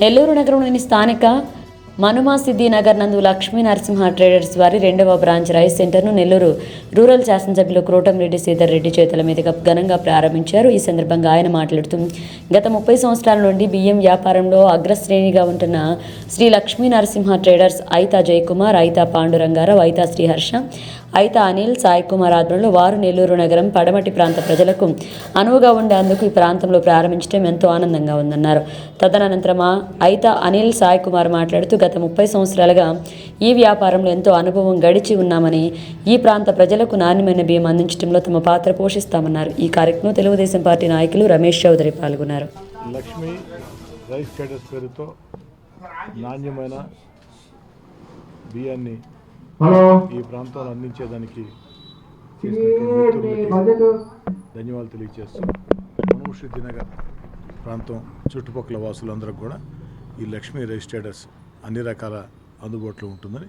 నెల్లూరు నగరంలోని స్థానిక మనుమా సిద్ధి నగర్ నందు లక్ష్మీ నరసింహ ట్రేడర్స్ వారి రెండవ బ్రాంచ్ రైస్ సెంటర్ను నెల్లూరు రూరల్ శాసనసభ్యులు క్రోటంరెడ్డి శ్రీధర్ రెడ్డి చేతుల మీదుగా ఘనంగా ప్రారంభించారు. ఈ సందర్భంగా ఆయన మాట్లాడుతూ గత ముప్పై సంవత్సరాల నుండి బియ్యం వ్యాపారంలో అగ్రశ్రేణిగా ఉంటున్న శ్రీ లక్ష్మీ నరసింహ ట్రేడర్స్ ఐతా జయకుమార్ ఐతా పాండురంగారావు ఐతా శ్రీహర్ష ఐతా అనిల్ సాయి కుమార్ ఆధ్వర్యంలో వారు నెల్లూరు నగరం పడమటి ప్రాంత ప్రజలకు అనువుగా ఉండేందుకు ఈ ప్రాంతంలో ప్రారంభించడం ఎంతో ఆనందంగా ఉందన్నారు. తదనంతరం ఆ ఐతా అనిల్ సాయి కుమార్ మాట్లాడుతూ గత ముప్పై సంవత్సరాలుగా ఈ వ్యాపారంలో ఎంతో అనుభవం గడిచి ఉన్నామని ఈ ప్రాంత ప్రజలకు నాణ్యమైన బియ్యం అందించడంలో తమ పాత్ర పోషిస్తామన్నారు. ఈ కార్యక్రమంలో తెలుగుదేశం పార్టీ నాయకులు రమేష్ చౌదరి పాల్గొన్నారు. లక్ష్మి రైస్ ట్రేడర్స్ పేరుతో నాణ్యమైన బియ్యాన్ని హలో. ఈ ప్రాంతంలో అందించేదానికి ధన్యవాదాలు తెలియజేస్తూ ప్రాంతం చుట్టుపక్కల వాసులందరికీ కూడా ఈ లక్ష్మీ రైస్ ట్రేడర్స్ అన్ని రకాల అందుబాటులో ఉంటుందని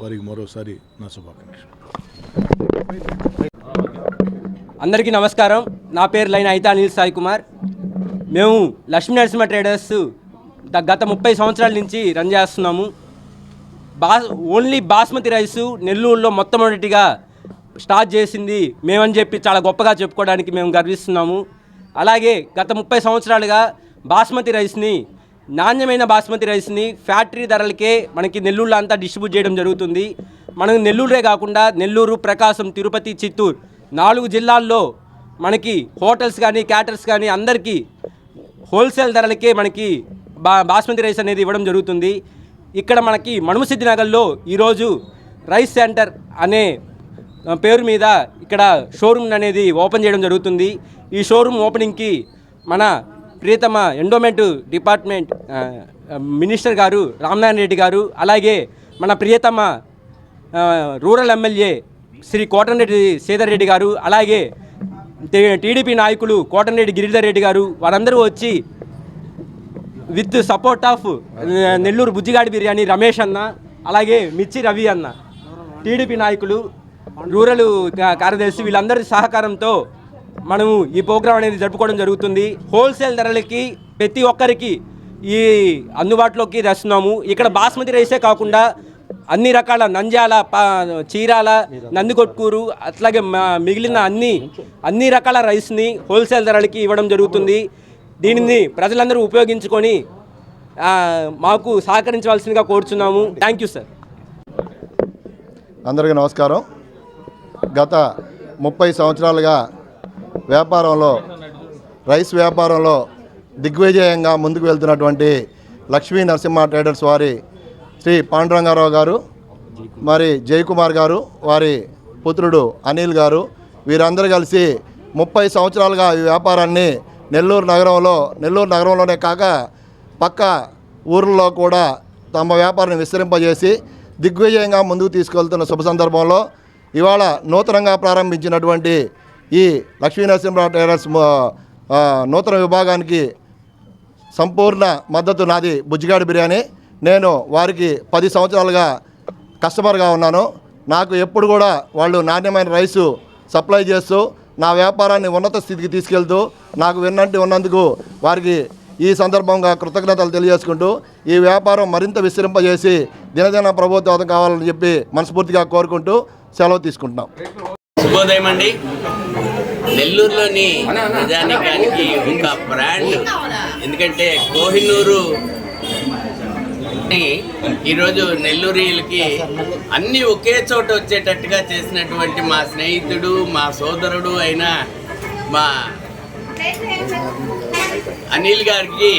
వారికి మరోసారి నా శుభాకాంక్షలు. అందరికీ నమస్కారం. నా పేరు లైన్ అయితా అనిల్ సాయి కుమార్. మేము లక్ష్మీ నరసింహ ట్రేడర్స్ గత ముప్పై సంవత్సరాల నుంచి రన్ చేస్తున్నాము. బా ఓన్లీ బాస్మతి రైసు నెల్లూరులో మొట్టమొదటిగా స్టార్ట్ చేసింది మేమని చెప్పి చాలా గొప్పగా చెప్పుకోవడానికి మేము గర్విస్తున్నాము. అలాగే గత ముప్పై సంవత్సరాలుగా బాస్మతి రైస్ని నాణ్యమైన బాస్మతి రైస్ని ఫ్యాక్టరీ ధరలకే మనకి నెల్లూరులో అంతా డిస్ట్రిబ్యూట్ చేయడం జరుగుతుంది. మనం నెల్లూరే కాకుండా నెల్లూరు ప్రకాశం తిరుపతి చిత్తూరు నాలుగు జిల్లాల్లో మనకి హోటల్స్ కానీ క్యాటర్స్ కానీ అందరికీ హోల్సేల్ ధరలకే మనకి బా బాస్మతి రైస్ అనేది ఇవ్వడం జరుగుతుంది. ఇక్కడ మనకి మణుమసిద్ధి నగర్లో ఈరోజు రైస్ సెంటర్ అనే పేరు మీద ఇక్కడ షోరూమ్ అనేది ఓపెన్ చేయడం జరుగుతుంది. ఈ షోరూమ్ ఓపెనింగ్కి మన ప్రియతమ ఎండోమెంట్ డిపార్ట్మెంట్ మినిస్టర్ గారు రామనారాయణ రెడ్డి గారు అలాగే మన ప్రియతమ రూరల్ ఎమ్మెల్యే శ్రీ కోటరెడ్డి శ్రీధర్ రెడ్డి గారు అలాగే టీడీపీ నాయకులు కోటరెడ్డి గిరిధర్ రెడ్డి గారు వారందరూ వచ్చి with support of Nellore Bujjigadi biryani Ramesh అన్న అలాగే మిర్చి రవి అన్న. టీడీపీ నాయకులు రూరల్ కార్యదర్శి వీళ్ళందరి సహకారంతో మనము ఈ ప్రోగ్రాం అనేది జరుపుకోవడం జరుగుతుంది. హోల్సేల్ ధరలకి ప్రతి ఒక్కరికి ఈ అందుబాటులోకి తెస్తున్నాము. ఇక్కడ బాస్మతి రైసే కాకుండా అన్ని రకాల నంజాల చీరాల నందికొట్కూరు అట్లాగే మిగిలిన అన్ని అన్ని రకాల రైస్ని హోల్సేల్ ధరలకి ఇవ్వడం జరుగుతుంది. దీనిని ప్రజలందరూ ఉపయోగించుకొని మాకు సహకరించవలసిందిగా కోరుచున్నాము. థ్యాంక్ యూ సార్ అందరికీ నమస్కారం. గత ముప్పై సంవత్సరాలుగా వ్యాపారంలో రైస్ వ్యాపారంలో దిగ్విజయంగా ముందుకు వెళ్తున్నటువంటి లక్ష్మీ నరసింహ ట్రేడర్స్ వారి శ్రీ పాండురంగారావు గారు మరి జయకుమార్ గారు వారి పుత్రుడు అనిల్ గారు వీరందరూ కలిసి ముప్పై సంవత్సరాలుగా ఈ వ్యాపారాన్ని నెల్లూరు నగరంలో నెల్లూరు నగరంలోనే కాక పక్క ఊర్లలో కూడా తమ వ్యాపారాన్ని విస్తరింపజేసి దిగ్విజయంగా ముందుకు తీసుకెళ్తున్న శుభ సందర్భంలో ఇవాళ నూతనంగా ప్రారంభించినటువంటి ఈ లక్ష్మీనరసింహరావు నరసింహరావు నూతన విభాగానికి సంపూర్ణ మద్దతు నాది బుజ్జిగాడి బిర్యానీ. నేను వారికి పది సంవత్సరాలుగా కస్టమర్గా ఉన్నాను. నాకు ఎప్పుడు కూడా వాళ్ళు నాణ్యమైన రైసు సప్లై చేస్తూ నా వ్యాపారాన్ని ఉన్నత స్థితికి తీసుకెళ్తూ నాకు విన్నంటి ఉన్నందుకు వారికి ఈ సందర్భంగా కృతజ్ఞతలు తెలియజేసుకుంటూ ఈ వ్యాపారం మరింత విస్తరింపజేసి దినదిన ప్రభుత్వం కావాలని చెప్పి మనస్ఫూర్తిగా కోరుకుంటూ సెలవు తీసుకుంటున్నాం. శుభోదయం అండి. నెల్లూరులోని ప్రజానికానికి ఒక బ్రాండ్. ఎందుకంటే కోహినూరు ఈరోజు నెల్లూరులకి అన్నీ ఒకే చోట వచ్చేటట్టుగా చేసినటువంటి మా స్నేహితుడు మా సోదరుడు అయిన మా అనిల్ గారికి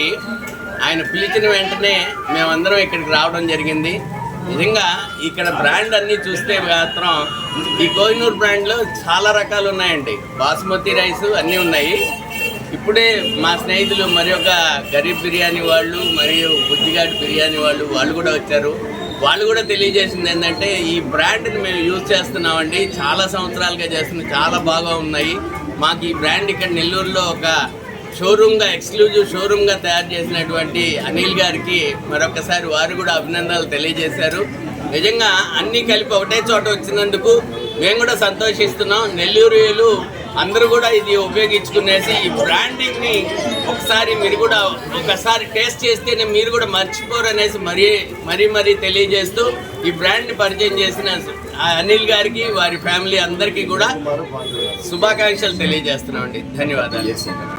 ఆయన పిలిచిన వెంటనే మేమందరం ఇక్కడికి రావడం జరిగింది. నిజంగా ఇక్కడ బ్రాండ్ అన్నీ చూస్తే మాత్రం ఈ కోహినూర్ బ్రాండ్లో చాలా రకాలు ఉన్నాయండి. బాస్మతి రైస్ అన్నీ ఉన్నాయి. ఇప్పుడే మా స్నేహితులు మరి ఒక గరీబ్ బిర్యానీ వాళ్ళు మరియు బుద్ధిఘాట్ బిర్యానీ వాళ్ళు వాళ్ళు కూడా వచ్చారు. వాళ్ళు కూడా తెలియజేసింది ఏంటంటే ఈ బ్రాండ్ని మేము యూజ్ చేస్తున్నామండి. చాలా సంవత్సరాలుగా చేస్తున్నాం. చాలా బాగా ఉన్నాయి. మాకు ఈ బ్రాండ్ ఇక్కడ నెల్లూరులో ఒక షోరూమ్గా ఎక్స్క్లూజివ్ షోరూమ్గా తయారు చేసినటువంటి అనిల్ గారికి మరొకసారి వారు కూడా అభినందనలు తెలియజేశారు. నిజంగా అన్నీ కలిపి ఒకటే చోట వచ్చినందుకు మేము కూడా సంతోషిస్తున్నాం. నెల్లూరులు అందరూ కూడా ఇది ఉపయోగించుకునేసి ఈ బ్రాండింగ్ని ఒకసారి మీరు కూడా ఒకసారి టేస్ట్ చేస్తేనే మీరు కూడా మర్చిపోరు అనేసి మరీ మరీ మరీ తెలియజేస్తూ ఈ బ్రాండ్ని పరిచయం చేసిన ఆ అనిల్ గారికి వారి ఫ్యామిలీ అందరికీ కూడా శుభాకాంక్షలు తెలియజేస్తున్నామండి. ధన్యవాదాలు.